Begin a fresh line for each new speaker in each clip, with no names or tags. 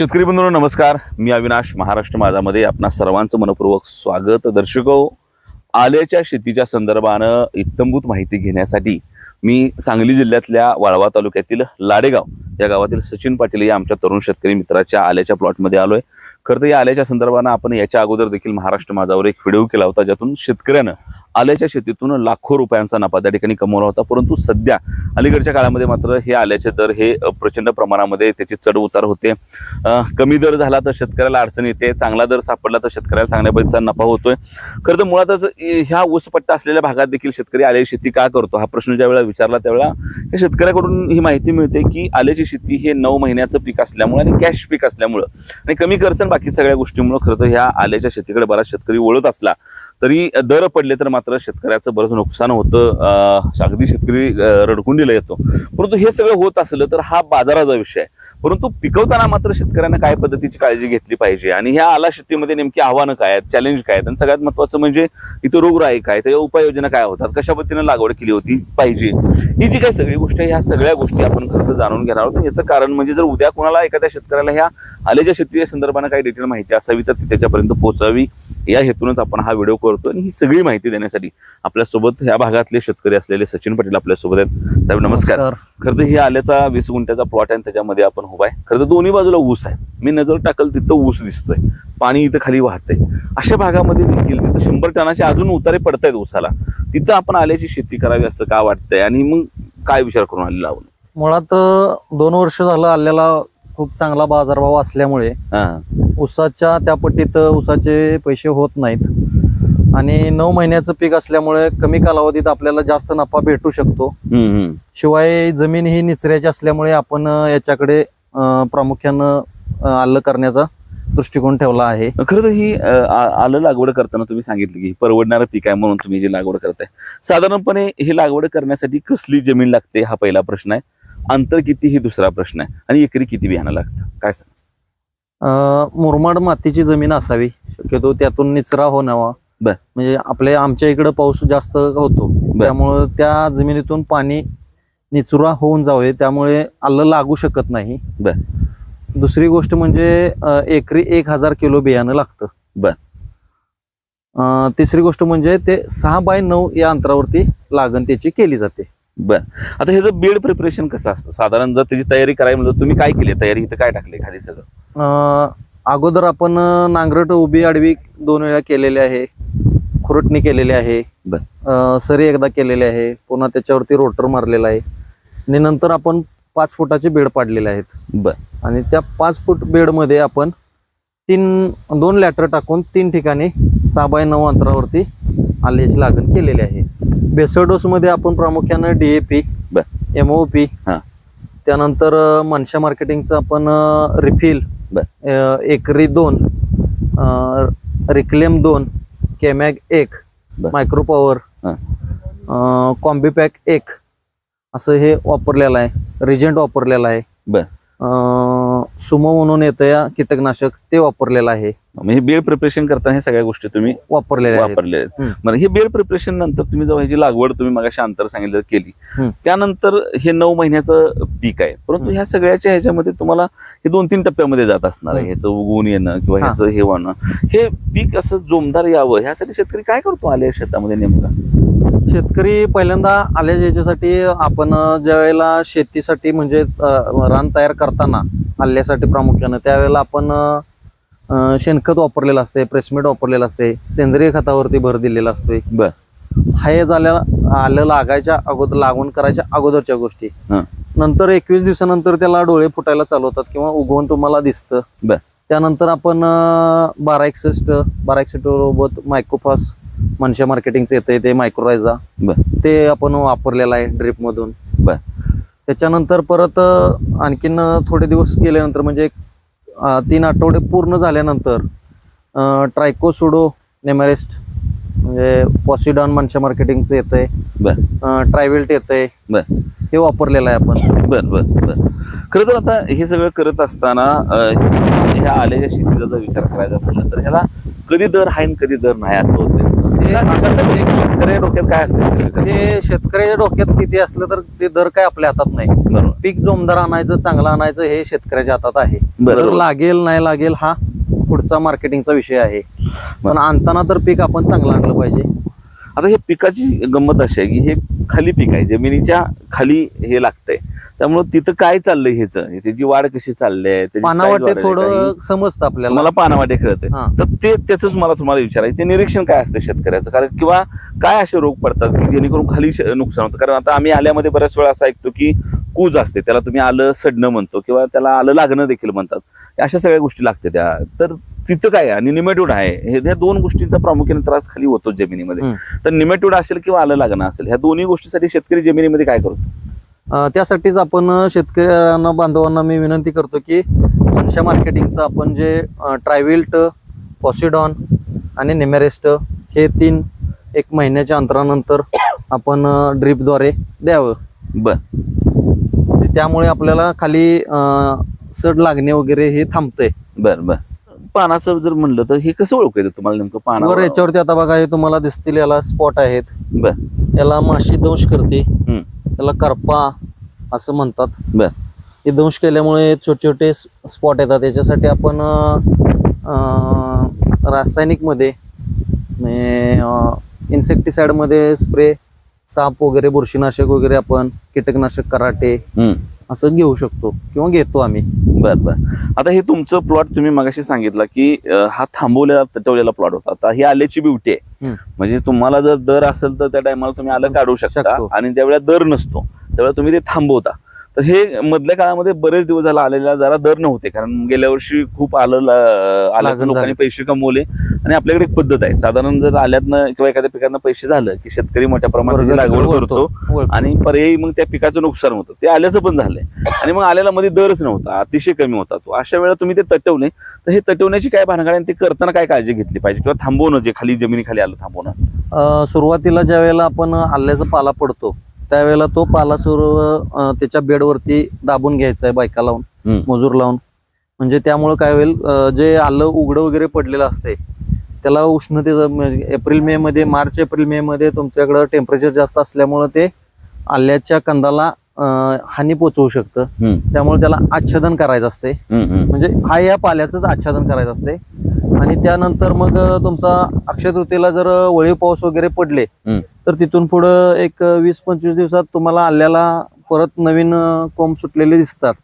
शेतकरी बंधूंनो नमस्कार. मी अविनाश महाराष्ट्र माझामध्ये आपणा सर्वांचं मनपूर्वक स्वागत. दर्शको आल्याच्या शेतीच्या संदर्भानं इत्तंभूत माहिती घेण्यासाठी मी सांगली जिल्ह्यातल्या वाळवा तालुक्यातील लाडेगाव या गावातील सचिन पाटील या आमच्या तरुण शेतकरी मित्राच्या आल्याच्या प्लॉटमध्ये आलोय. खरं तर या आल्याच्या संदर्भानं आपण याच्या अगोदर देखील महाराष्ट्र माझावर एक व्हिडिओ केला होता ज्यातून शेतकऱ्यानं आल्याच्या शेतीतून लाखो रुपयांचा नफा त्या ठिकाणी कमवला होता. परंतु सध्या अलीकडच्या काळामध्ये मात्र हे आल्याचे दर हे प्रचंड प्रमाणामध्ये त्याची चढ उतार होते कमी दर झाला तर शेतकऱ्याला अडचण येते. चांगला दर सापडला तर शेतकऱ्याला चांगल्या पद्धतीचा नफा होतोय. खरं तर मुळातच ह्या ऊसपट्टा असलेल्या भागात देखील शेतकरी आल्याची शेती का करतो? हा प्रश्न ज्यावेळेला विचारला त्यावेळेला या शेतकऱ्याकडून ही माहिती मिळते की आल्याची शेती हे नऊ महिन्याचं पीक असल्यामुळे आणि कॅश पीक असल्यामुळं आणि कमी खर्च आणि बाकी सगळ्या गोष्टीमुळे खरं तर ह्या आल्याच्या शेतीकडे बराच शेतकरी वळत असला तरी दर पडले तर मात्र शेतकऱ्याचं बरंच नुकसान होतं. अगदी शेतकरी रडकुंडीला येतो. परंतु हे सगळं होत असलं तर हा बाजाराचा विषय आहे. परंतु पिकवताना मात्र शेतकऱ्यांना काय पद्धतीची काळजी घेतली पाहिजे? आणि ह्या आला शेतीमध्ये नेमकी आव्हानं काय आहेत? चॅलेंज काय आहेत? आणि सगळ्यात महत्वाचं म्हणजे इथं रोगराई काय? त्याच्या उपाययोजना काय होतात? कशा पद्धतीनं लागवड केली होती? पाहिजे. ही जी काही सगळी गोष्ट आहे ह्या सगळ्या गोष्टी आपण खरं तर जाणून घेणार आहोत. याचं कारण म्हणजे जर उद्या कोणाला एखाद्या शेतकऱ्याला ह्या आल्याच्या शेतीच्या संदर्भानं काही डिटेल माहिती असावी तर ती त्याच्यापर्यंत पोहोचावी. या हेतूनच आपण हा व्हिडिओ करतो आणि ही सगळी माहिती देण्यासाठी आपल्यासोबत या भागातले शेतकरी असलेले सचिन पाटील आपल्यासोबत आहेत. साहेब नमस्कार. खरं तर हे आल्याचा वीस गुंठ्याचा प्लॉट आहे त्याच्यामध्ये आपण उभा आहे. खरं तर दोन्ही बाजूला ऊस आहे. मी नजर टाकल तिथं ऊस दिसतोय. पाणी इथं खाली वाहतंय. अशा भागामध्ये देखील तिथं शंभर टनाचे अजून उतारे पडत आहेत ऊसाला. तिथं आपण आल्याची शेती करावी असं का वाटतंय? आणि मग काय विचार करून आलेला लावून
मुळात दोन वर्ष झालं आल्याला खूप चांगला बाजारभाव असल्यामुळे ऊसाच्या त्या पट्टीत अ, ऊसाचे पैसे होत नाहीत. आणि नऊ महिन्याचं पीक असल्यामुळे कमी कालावधीत आपल्याला जास्त नफा भेटू शकतो. शिवाय जमीन ही निचऱ्याची असल्यामुळे आपण याच्याकडे प्रामुख्यानं आलं करण्याचा दृष्टिकोन ठेवला आहे.
खरं तर ही आलं लागवड करताना तुम्ही सांगितलं की परवडणारं पीक आहे म्हणून तुम्ही जी लागवड करताय. साधारणपणे ही लागवड करण्यासाठी कसली जमीन लागते हा पहिला प्रश्न आहे. अंतर किती ही दुसरा प्रश्न आहे? आणि एकरी किती बियाणं लागतं? काय सांग?
मुरमाड मातीची जमीन असावी. शक्यतो त्यातून निचरा होणावा.
बर.
म्हणजे आपल्या आमच्या इकडे पाऊस जास्त होतो. त्यामुळं त्या जमिनीतून पाणी निचरा होऊन जावे त्यामुळे आलं लागू शकत नाही.
बर.
दुसरी गोष्ट म्हणजे अ, एकरी एक हजार किलो बियाणं लागतं.
बर.
अ, तिसरी गोष्ट म्हणजे ते सहा बाय नऊ या अंतरावरती लागण त्याची केली जाते.
बर. आता हे जर बेड प्रिपरेशन कसं असतं? साधारण जर त्याची तयारी करायला म्हणलं तुम्ही काय केली? तयारी इथं काय टाकले खाली सगळं?
अ, अगोदर आपण नांगरट उभी आडवी दोन वेळा केलेले आहे. खुरटणी केलेली आहे.
बर.
अ, सरी एकदा केलेली आहे. पुन्हा त्याच्यावरती रोटर मारलेला आहे. आणि नंतर आपण पाच फुटाचे बेड पाडलेले आहेत.
बर.
आणि त्या पाच फूट बेडमध्ये आपण तीन दोन लॅटर टाकून तीन ठिकाणी सहा बाय नऊ अंतरावरती आल्याची लागण केलेली आहे. बेसळ डोसमध्ये आपण प्रामुख्यानं डीएपी
बर.
एम ओ पी
हा.
त्यानंतर मनशा मार्केटिंगचं आपण रिफिल. एकरी दोन रिक्लेम दोन केमॅग एक. मायक्रो पॉवर
हा.
कॉम्बी पॅक एक असं हे वापरलेलं आहे रिजंट वापरलेलं आहे सुमो म्हणून येतं या कीटकनाशक ते वापरलेलं आहे
म्हणजे बेड प्रिपरेशन करताना हे सगळ्या गोष्टी तुम्ही
वापरलेले आहेत
वापरले आहेत हे बेड प्रिपरेशन नंतर तुम्ही जेव्हा ह्याची लागवड तुम्ही मगाशी अंतर सांगितलं केली. त्यानंतर हे नऊ महिन्याचं पीक आहे परंतु. ह्या सगळ्याच्या ह्याच्यामध्ये तुम्हाला हे दोन तीन टप्प्यामध्ये जात असणार आहे. ह्याचं उगवून येणं किंवा. ह्याचं हे होणं हे पीक असं जोमदार यावं ह्यासाठी शेतकरी काय करतो आले शेतामध्ये नेमका
शेतकरी पहिल्यांदा आल्या याच्यासाठी आपण अं, ज्या वेळेला शेतीसाठी म्हणजे रान तयार करताना आल्यासाठी प्रामुख्यानं त्यावेळेला आपण शेणखत वापरलेलं असते प्रेसमेट वापरलेलं असते सेंद्रिय खतावरती भर दिलेला असतोय
बर.
हे झाल्या आलं लागायच्या अगोदर लागवण करायच्या अगोदरच्या गोष्टी. नंतर एकवीस दिवसानंतर त्याला डोळे फुटायला चालू होतात किंवा उगवून तुम्हाला दिसतं. त्यानंतर आपण बारा एकसष्ट बारा एकसष्ट सोबत मायक्रोफास मनशा मार्केटिंगचं येतंय ते मायक्रोरायझा
बर.
ते आपण वापरलेलं आहे ड्रिप मधून
बर.
त्याच्यानंतर परत आणखीन थोडे दिवस गेल्यानंतर म्हणजे एक, तीन आठवडे पूर्ण झाल्यानंतर ट्रायकोसुडो नेमरेस्ट म्हणजे पॉसिडॉन मनशा मार्केटिंगचं येतंय
बर.
ट्रायवेल्ट येतंय
बर.
हे वापरलेलं आहे आपण
बर बर बर खरं तर आता हे सगळं करत असताना ह्या आल्याच्या शेतीचा जर विचार करायचा म्हटलं तर ह्याला कधी दर आहे आणि कधी दर नाही असं होतं
हे
कसं शेतकऱ्या डोक्यात काय असते
हे शेतकऱ्याच्या डोक्यात किती असलं तर ते दर काय आपल्या हातात नाही.
बरोबर.
पीक जोमदार आणायचं चांगलं आणायचं हे शेतकऱ्याच्या हातात आहे. लागेल नाही लागेल हा पुढचा मार्केटिंगचा विषय आहे. पण आणताना तर पीक आपण चांगलं आणलं पाहिजे.
आता हे पिकाची गंमत अशी आहे की हे खाली पीक आहे. जमिनीच्या खाली हे लागतंय. त्यामुळे तिथं काय चाललंय ह्याच? त्याची वाढ कशी चालली
पानावाटे थोडं समजतं आपल्याला.
मला पानावाटे कळत
हा.
तर ते त्याच मला तुम्हाला विचारायचं ते निरीक्षण काय असतं शेतकऱ्याचं? कारण किंवा काय असे रोग पडतात की जेणेकरून खाली नुकसान होतं? कारण आता आम्ही आल्यामध्ये बऱ्याच वेळा असं ऐकतो की कूज असते. त्याला तुम्ही आलं सडणं म्हणतो किंवा त्याला आलं लागणं देखील म्हणतात. अशा सगळ्या गोष्टी लागते त्या तर तिथं काय आहे? आणि निमेटोड आहे. हे ह्या दोन गोष्टींचा प्रामुख्याने त्रास खाली होतो जमिनीमध्ये. तर निमेटोड असेल किंवा आलं लागणं असेल ह्या दोन्ही गोष्टीसाठी शेतकरी जमिनीमध्ये काय करतो?
त्यासाठीच आपण शेतकऱ्यांना बांधवांना मी विनंती करतो की मनशा मार्केटिंगचं आपण जे ट्रायविल्ट पॉसिडॉन आणि निमेरेस्ट हे तीन एक महिन्याच्या अंतरानंतर आपण ड्रीपद्वारे द्यावं.
बर.
त्यामुळे आपल्याला खाली सड लागणे वगैरे हे थांबतंय.
बर बर. पानाचं जर म्हणलं तर हे कसं ओळखायचं तुम्हाला नेमकं पानावर?
याच्यावरती आता बघा हे तुम्हाला दिसतील याला स्पॉट आहेत.
बर.
याला माशी दंश करते.
हम्म.
याला करपा असं म्हणतात.
बर.
हे दंश केल्यामुळे छोटे छोटे स्पॉट येतात. त्याच्यासाठी आपण रासायनिकमध्ये इन्सेक्टिसाइडमध्ये स्प्रे साप वगैरे बुरशीनाशक वगैरे आपण कीटकनाशक कराटे असं घेऊ शकतो किंवा घेतो आम्ही.
बर बर. आता हे तुमचं प्लॉट तुम्ही मगाशी सांगितलं की अं, हा थांबवलेला तटवलेला प्लॉट होता. आता ही आल्याची ब्युटी आहे.
हम्म.
म्हणजे तुम्हाला जर दर असेल तर त्या टायमाला तुम्ही आलं काढू शकता.
शकतो.
आणि ज्यावेळेला दर नसतो. त्यावेळेला तुम्ही ते थांबवता. तर हे मधल्या काळामध्ये बरेच दिवस झाला आलेला जरा दर नव्हते कारण गेल्या वर्षी खूप आलं ला- आल्यातनं
लागण
लोकांनी. पैसे कमवले. आणि आपल्याकडे एक पद्धत आहे. साधारण जर आल्यातनं किंवा एखाद्या पिकांना पैसे झालं की शेतकरी मोठ्या प्रमाणात लागवड करतो. आणि पर्यायी मग त्या पिकाचं नुकसान होतं. ते आल्याचं पण झालंय. आणि मग आल्याला मध्ये दरच नव्हता. अतिशय कमी होता तो. अशा वेळेला तुम्ही ते तटवले तर हे तटवण्याची काय भानगड आणि ते करताना काय काळजी घेतली पाहिजे? किंवा थांबवणं जे खाली जमिनी खाली आलं थांबवणं असतं.
सुरुवातीला ज्या वेळेला आपण आल्याचा पाला पडतो त्यावेळेला तो पाला त्याच्या बेडवरती दाबून घ्यायचा आहे बायका लावून. मजूर लावून म्हणजे त्यामुळे काय होईल जे आलं उघडं वगैरे पडलेलं असते त्याला उष्णतेचं म्हणजे एप्रिल मे मध्ये मार्च एप्रिल मे मध्ये तुमच्याकडं टेम्परेचर जास्त असल्यामुळं ते आल्याच्या कंदाला हानी पोचवू शकतं त्यामुळे त्याला आच्छादन करायचं असते. म्हणजे हा या पाल्याचंच आच्छादन करायचं असते आणि त्यानंतर मग तुमचा अक्षय तृतीयेला जर वळीव पाऊस वगैरे पडले. तर तिथून पुढं एक वीस पंचवीस दिवसात तुम्हाला आल्याला परत नवीन कोंब सुटलेले दिसतात.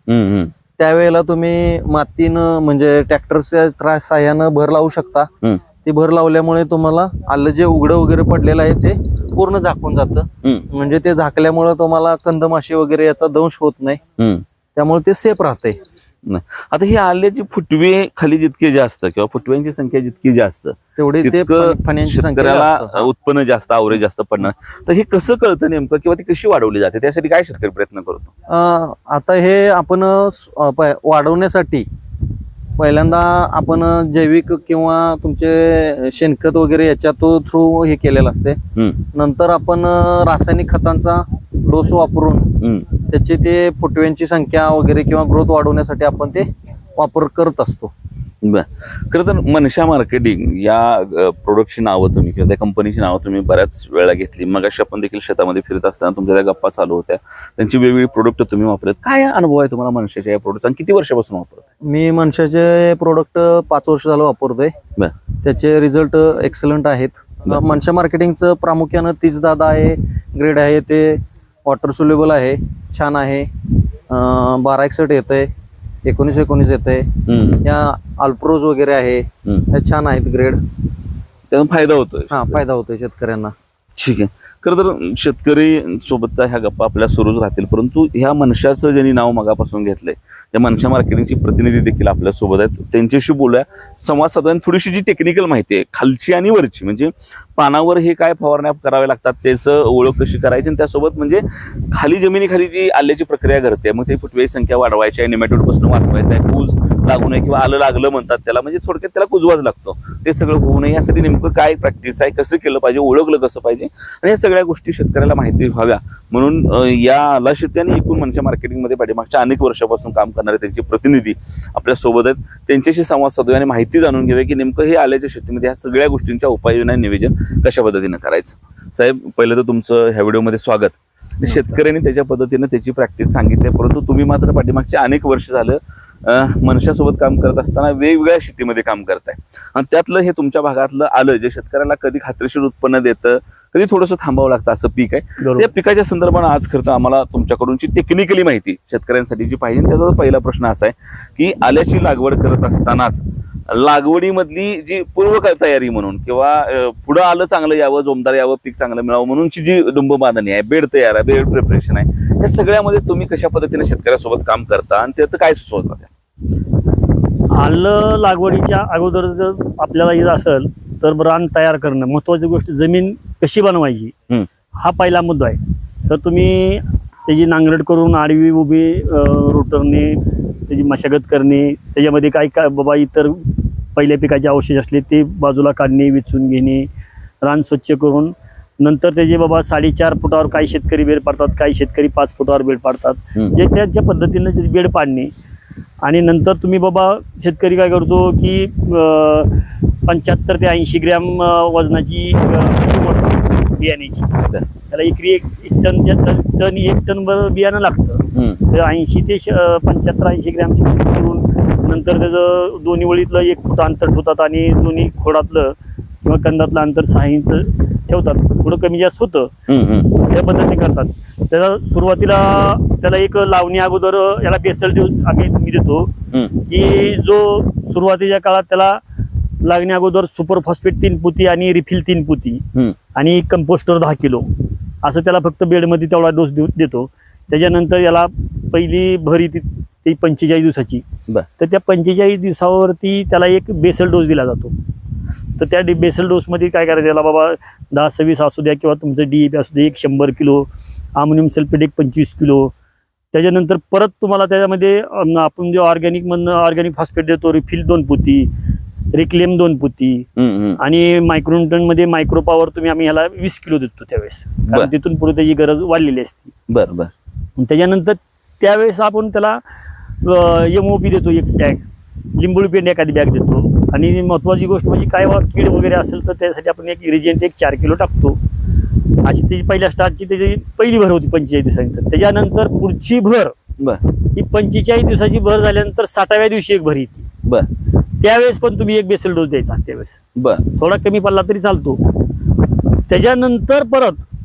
त्यावेळेला तुम्ही मातीनं म्हणजे ट्रॅक्टरच्या साह्यानं भर लावू शकता. ती भर लावल्यामुळे तुम्हाला आलं जे उघडं वगैरे पडलेलं आहे ते पूर्ण झाकून जातं. म्हणजे ते झाकल्यामुळे तुम्हाला कंदमाशी वगैरे याचा दंश होत नाही. त्यामुळे ते सेफ राहते.
आता ही आल्याची फुटवे खाली जितके जास्त किंवा फुटव्यांची संख्या जितकी जास्त
तेवढी ते
शेतकऱ्याला. उत्पन्न जास्त आवरेज जास्त पडणार. तर हे कसं कळतं नेमकं किंवा ती कशी वाढवली जाते? त्यासाठी काय शेतकरी प्रयत्न करतो?
आता हे आपण वाढवण्यासाठी पहिल्यांदा आपण जैविक किंवा तुमचे शेणखत वगैरे याच्या तो थ्रू हे केलेलं असते. नंतर आपण रासायनिक खतांचा डोस वापरून. त्याची ते फुटव्यांची संख्या वगैरे किंवा ग्रोथ वाढवण्यासाठी आपण ते वापर करत असतो.
बर. खरं तर मनशा मार्केटिंग या प्रोडक्टची नावं तुम्ही किंवा त्या कंपनीची नावं तुम्ही बऱ्याच वेळा घेतली. मग अशी आपण देखील शेतामध्ये फिरत असताना तुमच्या त्या गप्पा चालू होत्या. त्यांची वेगवेगळी प्रोडक्ट तुम्ही वापरत. काय अनुभव आहे तुम्हाला मनशाच्या या प्रोडक्टचा आणि किती वर्षापासून वापरत
मी मनशाचे प्रोडक्ट पाच वर्ष झालं वापरतोय. त्याचे रिझल्ट एक्सलंट आहेत. मनशा मार्केटिंगचं प्रामुख्यानं तीस दादा आहे ग्रेड आहे ते वॉटर सोल्युबल आहे छान आहे. बारा एकसठ येत आहे एकोणीस एकोणीस येत आहे या अल्प्रोज वगैरे आहे. छान आहेत ग्रेड
त्याचा फायदा होतोय.
हा फायदा होतोय शेतकऱ्यांना.
ठीक आहे. खरं तर शेतकरी सोबतचा ह्या गप्पा आपल्या सुरूच राहतील. परंतु ह्या मनशाचं ज्यांनी नाव मगापासून घेतलंय त्या मनशा मार्केटिंगची प्रतिनिधी देखील आपल्यासोबत आहेत. त्यांच्याशी बोलूया. संवाद साधून थोडीशी जी टेक्निकल माहिती आहे खालची आणि वरची म्हणजे पानावर हे काय फवारण्या कराव्या लागतात त्याचं ओळख कशी करायची आणि त्यासोबत म्हणजे खाली जमिनीखाली जी आल्याची प्रक्रिया घडते मग ते फुटव्याची संख्या वाढवायची आहे निमॅटोडपासून वाचवायचं आहे पूज लागू नये किंवा आलं लागलं म्हणतात त्याला म्हणजे थोडक्यात त्याला कुजवाच लागतो. ते सगळं होऊ नये यासाठी नेमकं काय प्रॅक्टिस आहे कसं केलं पाहिजे ओळखलं कसं पाहिजे आणि या सगळ्या गोष्टी शेतकऱ्याला माहिती व्हाव्या. म्हणून अं, या आला शेती आणि एकूण मनच्या मार्केटिंगमध्ये पाठीमागच्या अनेक वर्षापासून काम करणारे त्यांचे प्रतिनिधी आपल्यासोबत आहेत. त्यांच्याशी संवाद साधूया आणि माहिती जाणून घेऊया की नेमकं हे आल्याच्या शेतीमध्ये ह्या सगळ्या गोष्टींच्या उपाययोजना नियोजन कशा पद्धतीनं करायचं. साहेब पहिलं तर तुमचं ह्या व्हिडिओमध्ये स्वागत. शेतकऱ्यांनी त्याच्या पद्धतीने त्याची प्रॅक्टिस सांगितली परंतु तुम्ही मात्र पाठीमागच्या अनेक वर्ष झालं मनुष्यासोबत काम करत असताना वेगवेगळ्या शेतीमध्ये काम करताय आणि त्यातलं हे तुमच्या भागातलं आलं जे शेतकऱ्याला कधी खात्रीशीर उत्पन्न देतं कधी थोडंसं थांबावं लागतं असं पीक आहे. त्या पिकाच्या संदर्भानं आज खरं आम्हाला तुमच्याकडूनची टेक्निकली माहिती शेतकऱ्यांसाठी जी पाहिजे त्याचा पहिला प्रश्न असा आहे की आल्याची लागवड करत असतानाच लागवडीमधली जी पूर्व तयारी म्हणून किंवा पुढं आलं चांगलं यावं जोमदार यावं पीक चांगलं मिळावं म्हणूनची जी डुंब बांधणी आहे बेड तयार आहे बेड प्रिपरेशन आहे या सगळ्यामध्ये तुम्ही कशा पद्धतीने शेतकऱ्यासोबत काम करता आणि त्यात काय सुचवता
आलं लागवडीच्या अगोदर जर आपल्याला येत असेल तर रान तयार करणं महत्वाची गोष्ट जमीन कशी बनवायची. हा पहिला मुद्दा आहे तर तुम्ही त्याची नांगरट करून आडवी उभी रोटरने त्याची मशागत करणे त्याच्यामध्ये काय काय बाबा इतर पहिल्या पिकाचे अवशेष असले ते बाजूला काढणे विचून घेणे रान स्वच्छ करून नंतर त्याचे बाबा साडेचार फुटावर काही शेतकरी बेड पाडतात काही शेतकरी पाच फुटावर बेड पाडतात.
हम्म.
जे त्याच्या पद्धतीनं ते बेड पाडणे. आणि नंतर तुम्ही बाबा शेतकरी काय करतो की पंच्याहत्तर ते ऐंशी ग्रॅम वजनाची बियाण्याची. त्याला एकरी एक एक टनच्या टन टन एक टनभर बियाणं लागतं. तर ऐंशी ते पंच्याहत्तर ऐंशी ग्रॅमची करून नंतर त्याचं दोन्ही वळीतलं एक फूट अंतर ठेवतात आणि दोन्ही खोडातलं किंवा कंदातलं अंतर सहा इंच ठेवतात थोडं कमी जास्त होतं. त्या पद्धतीने करतात त्याला सुरुवातीला त्याला एक लावणी अगोदर याला बेसल देऊ आम्ही मी देतो. की जो सुरुवातीच्या काळात त्याला लागण्या अगोदर सुपर फॉस्फेट तीन पुती आणि रिफिल तीन पुती. आणि कंपोस्टर दहा किलो असं त्याला फक्त बेडमध्ये तेवढा डोस देऊ देतो. त्याच्यानंतर याला पहिली भरी ती ती पंचेचाळीस दिवसाची.
बर.
तर त्या पंचेचाळीस दिवसावरती त्याला एक बेसल डोस दिला जातो. तर त्या डि बेसल डोसमध्ये काय करायचं? याला बाबा दहा सव्वीस असू द्या किंवा तुमचं डी असू द्या एक शंभर किलो अमोनियम सल्फेट एक पंचवीस किलो. त्याच्यानंतर परत तुम्हाला त्याच्यामध्ये आपण जे ऑर्गॅनिकमधनं ऑर्गॅनिक फॉस्फेट देतो रिफिल दोन पुती रिक्लेम दोन पुती. आणि मायक्रोन्टनमध्ये मायक्रो पॉवर तुम्ही आम्ही ह्याला वीस किलो देतो त्यावेळेस. कारण तिथून पुढे त्याची गरज वाढलेली असते.
बर बर.
आणि त्याच्यानंतर त्यावेळेस आपण त्याला एम ओ पी देतो एक बॅग लिंबोळी पेंड एखादी बॅग देतो. आणि महत्वाची गोष्ट म्हणजे काय कीड वगैरे असेल तर त्यासाठी आपण एक रिजेंट एक चार किलो टाकतो. अशी त्याची पहिल्या स्टार्टची त्याची पहिली भर होती पंचेचाळीस दिवसानंतर. त्याच्यानंतर पुढची भर
बर.
ही पंचेचाळीस दिवसाची भर झाल्यानंतर साठाव्या दिवशी एक भर येते.
बर.
त्यावेळेस पण तुम्ही एक बेसल डोस द्यायचा त्यावेळेस.
बर.
थोडा कमी पडला तरी चालतो. त्याच्यानंतर परत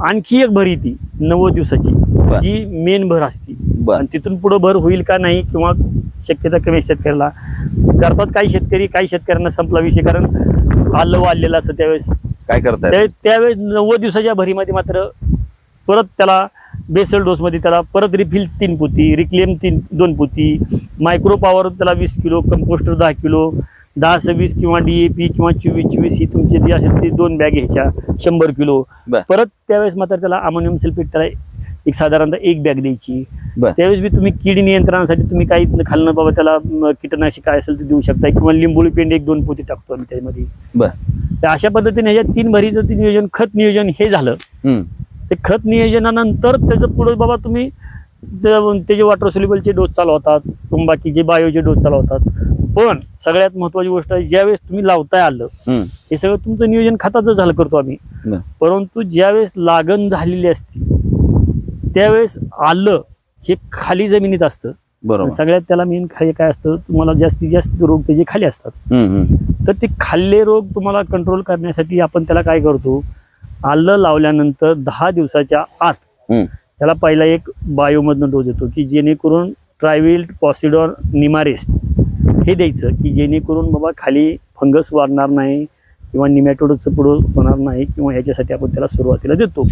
आणखी एक भर येते नव्वद दिवसाची जी मेन भर असते. आणि तिथून पुढे भर होईल का नाही किंवा शक्यता कमी शेतकऱ्याला करतात काही शेतकरी काही शेतकऱ्यांना संपला विषय कारण आलं वाढलेलं असं त्यावेळेस.
काय करताय?
त्या- त्यावेळेस नव्वद दिवसाच्या भरीमध्ये मात्र परत त्याला बेसल डोसमध्ये त्याला परत रिफिल तीन पोती रिक्लेम तीन दोन पोती. मायक्रो पॉवर त्याला वीस किलो कंपोस्टर दहा किलो दहा सव्वीस किंवा डीएपी किंवा चोवीस चोवीस ही तुमची जी असेल ती दोन बॅग घ्यायच्या शंभर किलो. परत त्यावेळेस मात्र त्याला अमोनियम सल्फेट त्याला एक साधारणतः एक बॅग द्यायची. त्यावेळेस बी तुम्ही कीड नियंत्रणासाठी तुम्ही काही खालनं बाबा त्याला कीटकनाशक काय असेल ते देऊ शकता किंवा लिंबोळी पेंड एक दोन पोती टाकतो आम्ही त्यामध्ये. तर अशा पद्धतीने ह्याच्यात तीन भरीचं नियोजन खत नियोजन हे झालं. खत नियोजनानंतर त्याचं पुढे बाबा तुम्ही त्याचे वॉटर सोल्युबलचे डोस चालवतात किंवा बाकीचे बायोचे डोस चालवतात पण सगळ्यात महत्वाची गोष्ट आहे ज्यावेळेस तुम्ही लावताय आलं. हे सगळं तुमचं नियोजन खताचं झालं करतो आम्ही. परंतु ज्यावेळेस लागण झालेली असते त्यावेळेस आलं हे खाली जमिनीत असतं
बरोबर
सगळ्यात त्याला मेन खाली काय असतं तुम्हाला जास्तीत जास्त रोग त्याचे खाली असतात. तर ते खाल्ले रोग तुम्हाला कंट्रोल करण्यासाठी आपण त्याला काय करतो आलं लावल्यानंतर दहा दिवसाच्या आत. त्याला पहिला एक बायोमधनं डोस देतो की जेणेकरून ट्रायविल पॉसिडॉर निमारेस्ट हे द्यायचं की जेणेकरून बाबा खाली फंगस वाढणार नाही किंवा निमॅटोडचं पुढं होणार नाही किंवा ह्याच्यासाठी आपण त्याला सुरुवातीला देतो.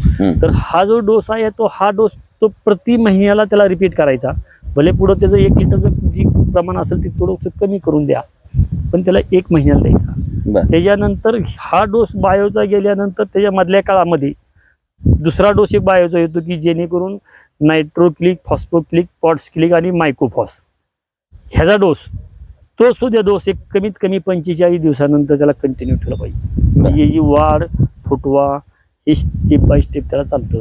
तर हा जो डोस आहे तो हा डोस तो प्रति महिन्याला त्याला रिपीट करायचा भले पुढं त्याचं एक लिटरचं जी प्रमाण असेल ते थोडं कमी करून द्या पण त्याला एक महिन्याला द्यायचा त्याच्यानंतर हा डोस बायोचा गेल्यानंतर त्याच्या मधल्या काळामध्ये दुसरा डोस एक बायोचा येतो की जेणेकरून नायट्रोक्लिक फॉस्फोक्लिक पॉट्सक्लिक आणि मायकोफॉस. ह्याचा डोस तो सुद्धा डोस एक कमीत कमी पंचेचाळीस दिवसानंतर त्याला कंटिन्यू ठेवला पाहिजे. म्हणजे याची वाढ फुटवा हे स्टेप बाय स्टेप त्याला चालतं.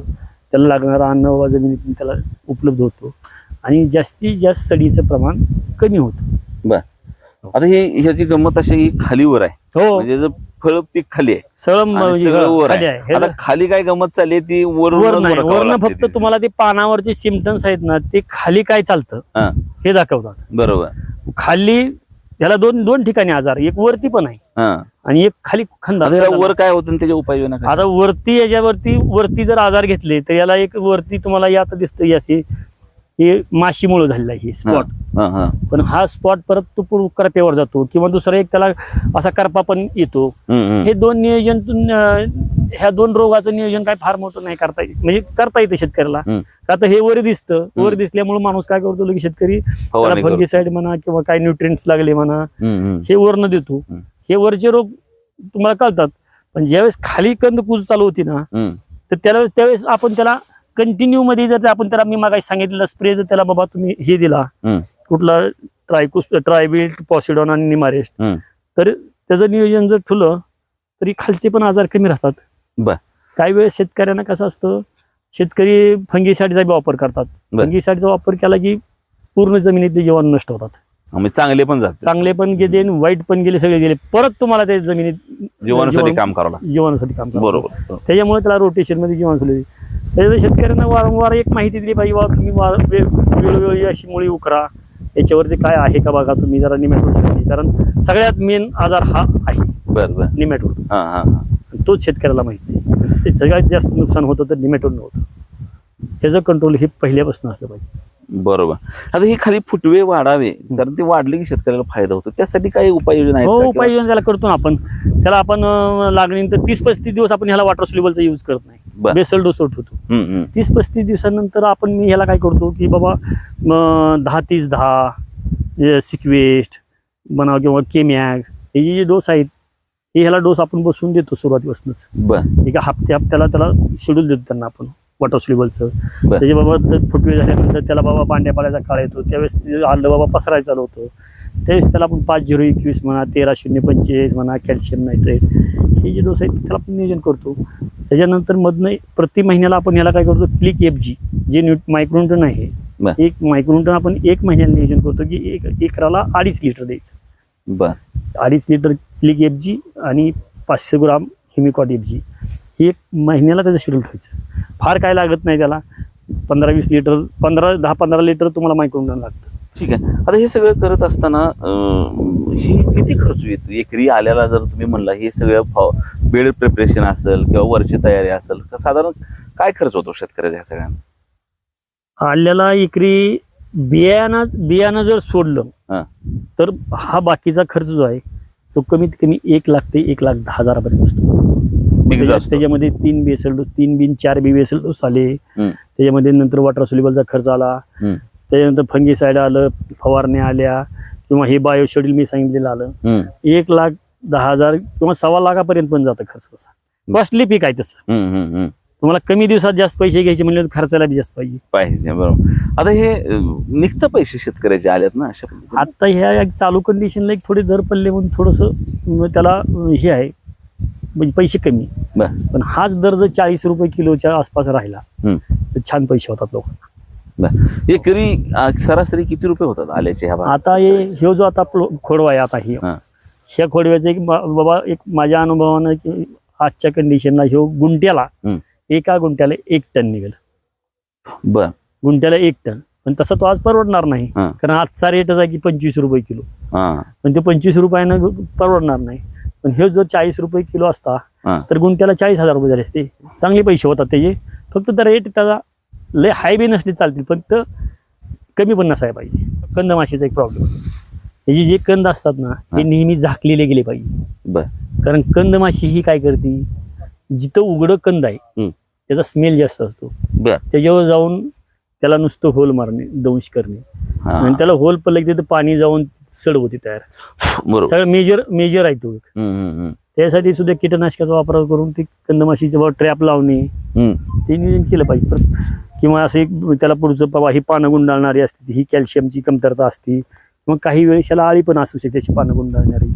त्याला लागणारा अन्न वा जमिनीतून त्याला उपलब्ध होतो. आणि जास्तीत जास्त सडीचं प्रमाण कमी होतं.
बर. आता हे ह्याची गंमत अशी ही खालीवर आहे.
हो.
म्हणजे जर फळ पीक खाली आहे आणि
म्हणजे
सगळं वर
खाली
आहे.
आहे.
आता
हे
खाली काय गमत चालली ती वरून
वर नाही. वरनं फक्त तुम्हाला ते पानावरचे सिमटम्स आहेत ना ते खाली काय चालतं?
हा.
हे दाखवतात.
बरोबर.
खाली त्याला दोन दोन ठिकाणी आजार. एक वरती पण आहे.
हा.
आणि एक खाली खंदा
आता याला वर काय होतं आणि त्याच्या उपाययोजना काय
आता वरती याच्यावरती वरती जर आजार घेतले तर याला एक वरती तुम्हाला या आता दिसतं असे हे माशीमुळे झालेला आहे स्पॉट. पण हा स्पॉट परत तो पूर्ण करपेवर जातो किंवा दुसरा एक त्याला असा करपा पण येतो. हे दोन नियोजन ह्या दोन रोगाचं नियोजन काय फार मोठं नाही करता येत म्हणजे करता येतं शेतकऱ्याला तर हे वर दिसतं वर दिसल्यामुळे माणूस काय करतो की शेतकरी. फंगीसाईड म्हणा किंवा काय न्यूट्रिएंट्स लागले म्हणा. हे वरनं देतो. हे वरचे रोग तुम्हाला कळतात पण ज्यावेळेस खाली कंद कुज चालू होती ना. तर त्यावेळेस त्यावेळेस आपण त्याला कंटिन्यू मध्ये जर आपण त्याला मी मागाशी सांगितलेला स्प्रे जर त्याला बाबा तुम्ही हे दिला. कुठला ट्रायकुस ट्रायबिल्ट पॉसिडॉन आणि निमारेस्ट. तर त्याचं नियोजन जर ठेवलं तरी खालचे पण आजार कमी राहतात
बर.
काही वेळेस शेतकऱ्यांना कसं असतं शेतकरी फंगीसाईडचा बी वापर करतात
बर.
फंगीसाईडचा वापर केला की पूर्ण जमिनीतले जीवाणू नष्ट होतात
म्हणजे चांगले पण जात
चांगले पण गेले वाईट पण गेले सगळे गेले परत तुम्हाला ते जमिनीत
जीवनासाठी काम करावं लागतं
जीवाणूसाठी काम.
बरोबर
त्याच्यामुळे त्याला रोटेशनमध्ये जीवन शेतकऱ्यांना वारंवार एक माहिती दिली पाहिजे बाबा तुम्ही वेळोवेळी अशी मुळी उकरा. याच्यावरती काय आहे का बघा तुम्ही जरा निमॅटोड कारण सगळ्यात मेन आजार हा आहे.
बर बर.
निमॅटोड
हा हा हा.
तोच शेतकऱ्याला माहिती आहे. ते सगळ्यात जास्त नुकसान होतं तर निमॅटोड होतं ह्याचं कंट्रोल हे पहिल्यापासून असलं पाहिजे.
बरोबर. आता हे खाली फुटवे वाढावे कारण ते वाढले की शेतकऱ्याला फायदा होतो. त्यासाठी काही उपाययोजना आहेत
हो
का?
उपाययोजना त्याला करतो ना आपण. त्याला आपण अं, लागणीनंतर तीस पस्तीस दिवस आपण ह्याला वॉटर सोल्युबलचा यूज करत नाही. बेसल डोस ठेवतो
हम्म.
तीस पस्तीस दिवसानंतर आपण मी ह्याला काय करतो की बाबा दहा तीस दहा सिक्वेस्ट म्हणा किंवा केमॅग हे जे जे डोस आहेत हे ह्याला डोस आपण बसवून देतो सुरुवातीपासूनच.
बर.
एका हप्ते हप्त्याला त्याला शेड्यूल देतो त्यांना आपण वॉटर स्लिबलचं. त्याचे बाबा फुटवे झाल्यानंतर त्याला बाबा पांड्या पाण्याचा काळ येतो त्यावेळेस ते आलं बाबा पसरायचं चालू होतं. त्यावेळेस त्याला आपण पाच झिरो एकवीस म्हणा तेरा शून्य पंचेचाळीस म्हणा कॅल्शियम नायट्रेट हे जे डोस आहेत त्याला आपण नियोजन करतो. त्याच्यानंतर मधनं प्रति महिन्याला आपण याला काय करतो? क्लिक एफ जी जे न्यू मायक्रोन्टन आहे. एक मायक्रोन्टन आपण एक महिन्याला नियोजन करतो की एक एकराला अडीच लिटर द्यायचं.
बर.
अडीच लिटर क्लिक एफ जी आणि पाचशे ग्राम हिमिकॉट एफ जी हे एक महिन्याला त्याचं शेड्यूल ठेवायचं. फार काय लागत नाही त्याला. पंधरा वीस लिटर पंधरा दहा पंधरा लिटर तुम्हाला मायक्रोन लागतं.
ठीक आहे आता हे सगळं करत असताना ही किती खर्च येतो एकरी आल्याला जर तुम्ही म्हणला हे सगळं फाव- बेड प्रिपरेशन असेल किंवा वरची तयारी असेल का साधारण काय खर्च होतो शेतकऱ्याच्या ह्या सगळ्यांना
आल्याला एकरी बियाणं बियाणं जर सोडलं. तर हा बाकीचा खर्च जो आहे तो कमीत कमी एक लाख ते एक लाख दहा हजारापर्यंत
असतो.
त्याच्यामध्ये तीन बेसल डोस तीन बिन चार बी बेसल डोस आले. त्याच्यामध्ये नंतर वॉटर सोल्युबलचा खर्च आला. त्याच्यानंतर फंगीसाईड आलं फवारण्या आल्या किंवा हे बायो शेड्यूल मी सांगितलेलं आलं. एक लाख दहा हजार किंवा सव्वा लाखापर्यंत पण जातं खर्च तसा. कॉस्टली पीक आहे तसं. तुम्हाला कमी दिवसात जास्त पैसे घ्यायचे म्हणजे खर्चाला बी जास्त पाहिजे.
पाहिजे बरोबर. आता हे निघतं पैसे शेतकऱ्याचे आल्यात ना अशा?
आता ह्या एक चालू कंडिशनला एक थोडे दर पडले म्हणून थोडंसं त्याला हे आहे. म्हणजे पैसे कमी. पण हाच दर जर चाळीस रुपये किलोच्या आसपास राहिला. तर छान पैसे होतात लोकांना.
बर. एकरी अं, सरासरी किती रुपये होतात आल्याचे ह्या भागात?
आता हे ह्यो जो आता प्लो- खोडवा आहे आता ही.
हा.
ह्या खोडव्याचं एक बा- बाबा एक माझ्या अनुभवानं की आजच्या कंडिशनला ह्यो गुंट्याला
हम्म.
एका गुंट्याला एक टन निघेल.
बर.
गुंट्याला एक टन. पण तसं तो आज परवडणार नाही.
हा.
कारण आजचा रेटच आहे की पंचवीस रुपये किलो.
हा.
पण ते पंचवीस रुपयानं परवडणार नाही. पण हे जर चाळीस रुपये किलो असता
हा.
तर गुंट्याला चाळीस हजार रुपये झाले असते. चांगले पैसे होतात त्याचे. फक्त त्या रेट त्याचा लय हाय बी नसले चालतील फक्त कमी पण नसायला पाहिजे. कंदमाशीचा एक प्रॉब्लेम त्याचे जे कंद असतात ना हे
हा.
नेहमी झाकलेले गेले पाहिजे.
बर.
कारण कंदमाशी ही काय करते जिथं उघडं कंद आहे. त्याचा स्मेल जास्त असतो. त्याच्यावर जाऊन त्याला नुसतं होल मारणे दंश करणे.
हा.
आणि त्याला होल पडलं की तिथं पाणी जाऊन सड होती तयार. सगळं मेजर मेजर आहे तो. त्यासाठी सुद्धा कीटकनाशकाचा वापर करून ते कंदमाशीचं ट्रॅप लावणे. ते नियोजन केलं पाहिजे. किंवा असे एक त्याला पुढचं बाबा ही पानं गुंडाळणारी असते ही कॅल्शियमची कमतरता असते किंवा काही वेळेस याला आळी पण असू शकते त्याची पानं गुंडाळणारी.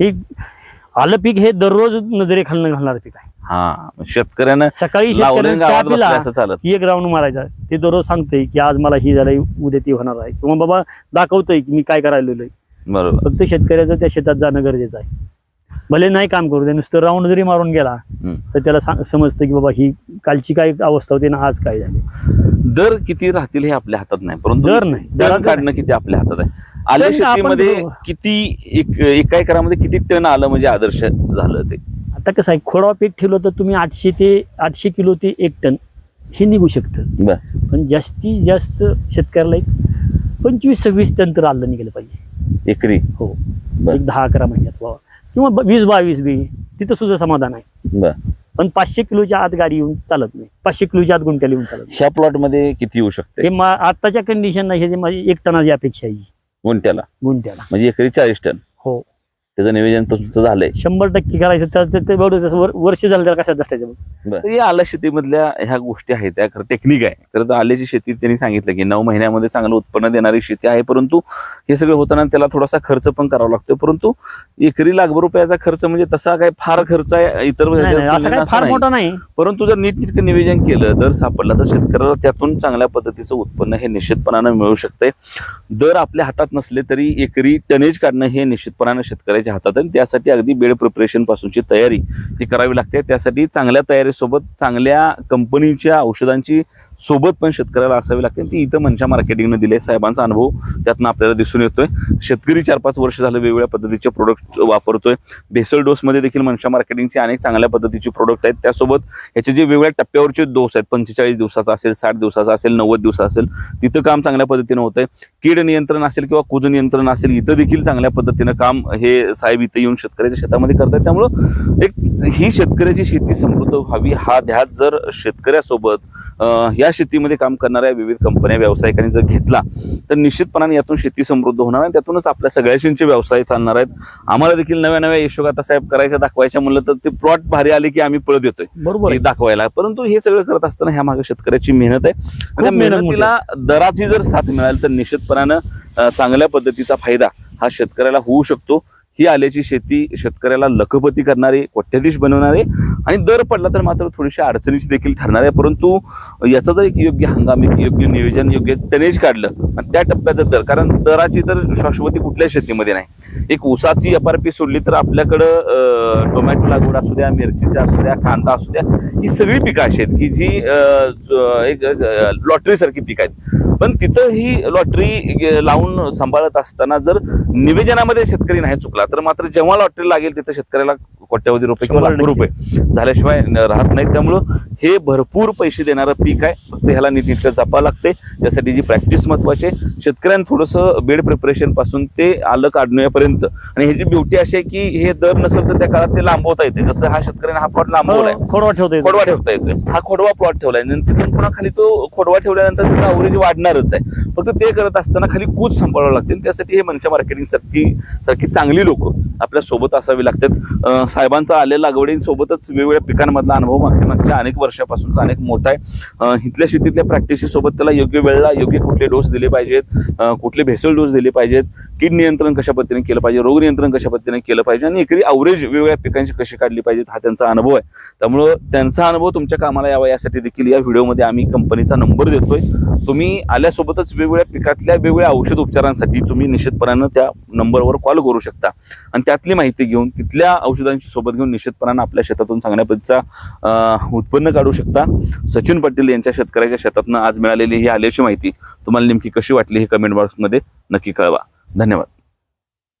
हे आलं पीक हे दररोज नजरेखालनं घालणार पीक आहे.
हा शेतकऱ्यानं
सकाळी शेतकऱ्यानं एक राऊंड मारायचा. ते दररोज सांगतंय की आज मला ही झालंय उद्या ती होणार आहे. किंवा बाबा दाखवतंय की मी काय करायला
बरोबर.
फक्त शेतकऱ्याचं त्या शेतात जाणं गरजेचं आहे. भले नाही काम करू दे नुसतं राऊंड जरी मारून गेला. तर त्याला समजतं की बाबा ही कालची काय अवस्था होती ना आज काय झाली.
दर किती राहतील हे आपल्या हातात नाही परंतु
दर नाही.
दर काढणं किती आपल्या हातात आहे. आल्या शेतीमध्ये. किती एक एका एकरामध्ये किती टन आलं म्हणजे आदर्श झालं ते?
आता कसं आहे खोडवा पीक ठेवलं तर तुम्ही आठशे ते आठशे किलो ते एक टन हे निघू शकतं. पण जास्तीत जास्त शेतकऱ्याला एक पंचवीस सव्वीस टन तर आलं निघालं पाहिजे.
एकरी?
हो. एक दहा अकरा महिन्यात व्हावं किंवा वीस बावीस बी तिथं सुद्धा समाधान आहे.
बर.
पण पाचशे किलोच्या आत गाडी येऊन चालत नाही. पाचशे किलोच्या आत गुंट्याला येऊन चालत नाही.
ह्या प्लॉटमध्ये किती येऊ शकते?
हे मा आताच्या कंडिशन हे जे माझी एक टनाची अपेक्षा आहे
गुंट्याला
गुंट्याला
म्हणजे एकरी चाळीस टन.
हो.
त्याचं नियोजन तुमचं झालंय.
शंभर टक्के करायचं. तर ते- ते एवढं जसं वर- वर्ष झालं त्याला कशात मग?
तर या आल्या शेतीमधल्या ह्या गोष्टी आहेत. त्या खरं टेक्निक आहे. खरं तर आल्याची शेती त्यांनी सांगितलं की नऊ महिन्यामध्ये चांगलं उत्पन्न देणारी शेती आहे. परंतु हे सगळं होताना त्याला थोडासा खर्च पण करावा लागतो. परंतु एकरी लाखभर रुपयाचा खर्च म्हणजे तसा काय फार खर्च आहे इतर
नाही, नाही, असं फार. मोठा नाही.
परंतु जर नीटनीटकं नियोजन केलं दर सापडला तर शेतकऱ्याला त्यातून चांगल्या पद्धतीचं उत्पन्न हे निश्चितपणानं मिळू शकतंय. दर आपल्या हातात नसले तरी एकरी टनेज काढणं हे निश्चितपणानं शेतकऱ्याच्या हातात आणि त्यासाठी अगदी बेड प्रिपरेशनपासूनची तयारी ही करावी लागते. त्यासाठी चांगल्या तयारीसोबत चांगल्या कंपनीच्या औषधांची सोबत पण शेतकऱ्याला असावी लागते. ती इथं मनशा मार्केटिंगनं दिले साहेबांचा अनुभव त्यातनं आपल्याला दिसून येतोय. शेतकरी चार पाच वर्ष झालं वेगवेगळ्या पद्धतीचे प्रोडक्ट वापरतोय. बेसल डोसमध्ये देखील मनशा मार्केटिंगचे अनेक चांगल्या पद्धतीचे प्रोडक्ट आहेत. त्यासोबत ह्याचे जे वेगवेगळ्या टप्प्यावरचे डोस आहेत पंचेचाळीस दिवसाचा असेल साठ दिवसाचा असेल नव्वद दिवसाचा असेल तिथं काम चांगल्या पद्धतीनं होतंय. कीड नियंत्रण असेल किंवा कुज नियंत्रण असेल इथं देखील चांगल्या पद्धतीनं काम हे साहेब इथं येऊन शेतकऱ्याच्या शेतामध्ये करतात. त्यामुळं एक ही शेतकऱ्याची शेती समृद्ध व्हावी हा ध्यास जर शेतकऱ्यासोबत या शेतीमध्ये काम करणाऱ्या विविध कंपन्या व्यावसायिकांनी जर घेतला तर निश्चितपणाने यातून शेती समृद्ध होणार आहे त्यातूनच आपल्या सगळ्याशींचे व्यवसाय चालणार आहेत. आम्हाला देखील नव्या नव्या यशोगाथा साहेब करायच्या दाखवायच्या म्हणलं तर ते प्लॉट भारी आले की आम्ही पळत येतोय.
बरोबर
हे दाखवायला. परंतु हे सगळं करत असताना ह्या मागे शेतकऱ्याची मेहनत आहे. आणि त्या मेहनतीला दराची जर साथ मिळाली तर निश्चितपणानं चांगल्या पद्धतीचा फायदा हा शेतकऱ्याला होऊ शकतो. ही आल्याची शेती शेतकऱ्याला लखपती करणारी कोट्याधीश बनवणारे आणि दर पडला तर मात्र थोडीशी अडचणीची देखील ठरणार आहे. परंतु याचा जर एक योग्य हंगाम एक योग्य नियोजन योग्य टनेज काढलं आणि त्या टप्प्याचा दर कारण दराची तर शाश्वती कुठल्याच शेतीमध्ये नाही. एक ऊसाची अपारपी सोडली तर आपल्याकडं टोमॅटो लागवड असू द्या मिरचीचा असू द्या कांदा असू द्या ही सगळी पिकं अशी आहेत की जी एक लॉटरी सारखी पिकं आहेत. पण तिथं ही लॉटरी लावून सांभाळत असताना जर निवेदनामध्ये शेतकरी नाही चुकला तर मात्र जेव्हा लॉटरी लागेल तिथं शेतकऱ्याला कोट्यावधी रुपये किंवा लाखो रुपये झाल्याशिवाय राहत नाही त्यामुळं हे भरपूर पैसे देणारं पीक आहे. फक्त ह्याला नीटनीटकं जपावं लागते त्यासाठी जी प्रॅक्टिस महत्वाची आहे शेतकऱ्यांना थोडंसं बेड प्रिपरेशनपासून ते आलं काढण्यापर्यंत. आणि ह्याची ब्युटी अशी आहे की हे दर नसेल तर त्या काळात ते लांबवता येते. जसं हा शेतकऱ्यांना हा प्लॉट लांबवलाय.
हो, खोडवा ठेवता येतो.
खोडवा ठेवता येतोय. हा खोडवा प्लॉट ठेवलाय. तिथून पुन्हा खाली तो खोडवा ठेवल्यानंतर त्याचा अवरेज वाढणारच आहे. फक्त ते करत असताना खाली कूच सांभाळावं लागते त्यासाठी हे मंच मार्केटिंग सारखी सारखी चांगली लोक आपल्यासोबत असावी लागतात. साहेबांचा आलेला लागवडींसोबतच वेगवेगळ्या पिकांमधला अनुभव मागच्या मागच्या अनेक वर्षापासूनचा अनेक मोठा आहे. इथल्या शेतीतल्या प्रॅक्टिसी सोबत त्याला योग्य वेळेला योग्य कुठले डोस दिले पाहिजेत. कुठले भेसळ डोस दिले पाहिजेत. कीड नियंत्रण कशा पद्धतीने केलं पाहिजे? रोग नियंत्रण कशा पद्धतीने केलं पाहिजे? आणि एकरी अवरेज वेगवेगळ्या पिकांची कशी काढली पाहिजेत हा त्यांचा अनुभव आहे. त्यामुळं त्यांचा अनुभव तुमच्या कामाला यावा यासाठी देखील या व्हिडिओमध्ये आम्ही कंपनीचा नंबर देतोय. तुम्ही आल्यासोबतच वेगवेगळ्या पिकातल्या वेगवेगळ्या औषध उपचारांसाठी तुम्ही निश्चितपणानं त्या नंबरवर कॉल करू शकता. आणि त्यातली माहिती घेऊन तिथल्या औषधांची सोबत घेऊन निश्चितपणानं आपल्या शेतातून चांगल्या पद्धतीचा उत्पन्न काढू शकता. सचिन पाटील यांच्या शेतकऱ्याच्या शेतातनं आज मिळालेली ही आल्याची माहिती तुम्हाला नेमकी कशी वाटली हे कमेंट बॉक्समध्ये नक्की कळवा. धन्यवाद.